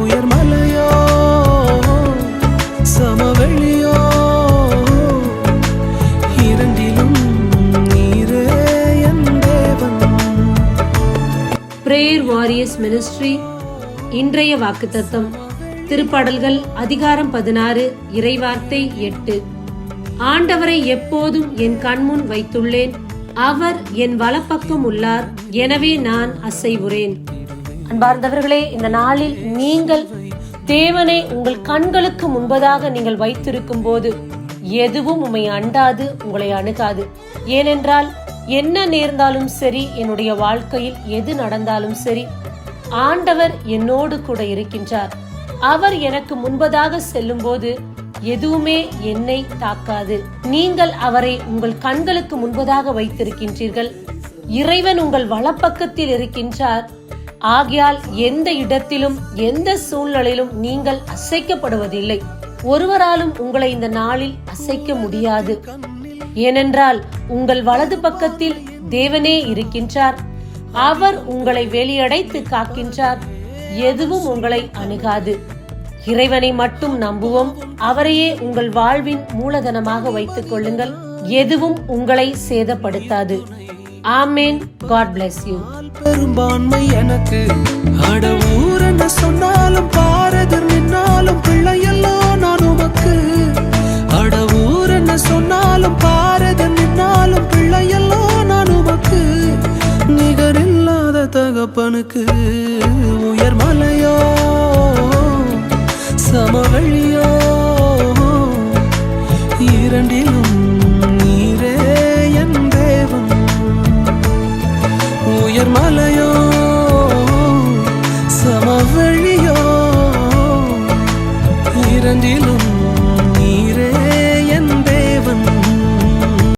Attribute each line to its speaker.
Speaker 1: உயர்மலையோ சமவெளியோ prayer warriors ministry இன்றைய வாக்குத்தத்தம் திருப்பாடல்கள் அதிகாரம் பதினாறு இறைவார்த்தை எட்டு. ஆண்டவரை எப்போதும் என் கண்முன் வைத்துள்ளேன் அவர் என் வலப்பக்கம் உள்ளார் எனவே நான் அசைவுறேன். அன்பார்ந்தவர்களே இந்த நாளில் நீங்கள் தேவனை உங்கள் கண்களுக்கு முன்பதாக நீங்கள் வைத்திருக்கும் போது எதுவும் உம்மை அண்டாது உங்களை அணுகாது. ஏனென்றால் என்ன நேர்ந்தாலும் சரி என்னுடைய வாழ்க்கையில் எது நடந்தாலும் சரி ஆண்டவர் என்னோடு கூட இருக்கின்றார். அவர் எனக்கு முன்பதாக செல்லும்போது எதுவுமே என்னை தாக்காது. நீங்கள் அவரை உங்கள் கண்களுக்கு முன்பதாக வைத்திருக்கின்றீர்கள். இறைவன் உங்கள் வலப்பக்கத்தில் இருக்கின்றார். ஆகையால் எந்த இடத்திலும் எந்த சூழ்நிலையிலும் நீங்கள் அசைக்கப்படுவதில்லை. ஒருவராலும் உங்களை இந்த நாளில் அசைக்க முடியாது. ஏனென்றால் உங்கள் வலது பக்கத்தில் தேவனே இருக்கின்றார். அவர் உங்களை வெளியடைத்து காக்கின்றார். எதுவும் உங்களை அணுகாது. இறைவனை மட்டும் நம்புவோம். அவரையே உங்கள் வாழ்வின் மூலதனமாக வைத்துக் கொள்ளுங்கள். எதுவும் உங்களை சேதப்படுத்தாது. ஆமேன். காட் பிளஸ் யூ
Speaker 2: பெரும்பான்மை எனக்கு. அடவூர் என்ன சொன்னாலும் பாரதர் நின்னாலும் பிள்ளையெல்லாம் நான் உமக்கு. அடவூர் என்ன சொன்னாலும் பாரதர் நின்னாலும் பிள்ளையெல்லாம் நான் உமக்கு. நிகரில்லாத தகப்பனுக்கு உயர் மலையோ சமவெளியோ இரண்டிலும் உயர்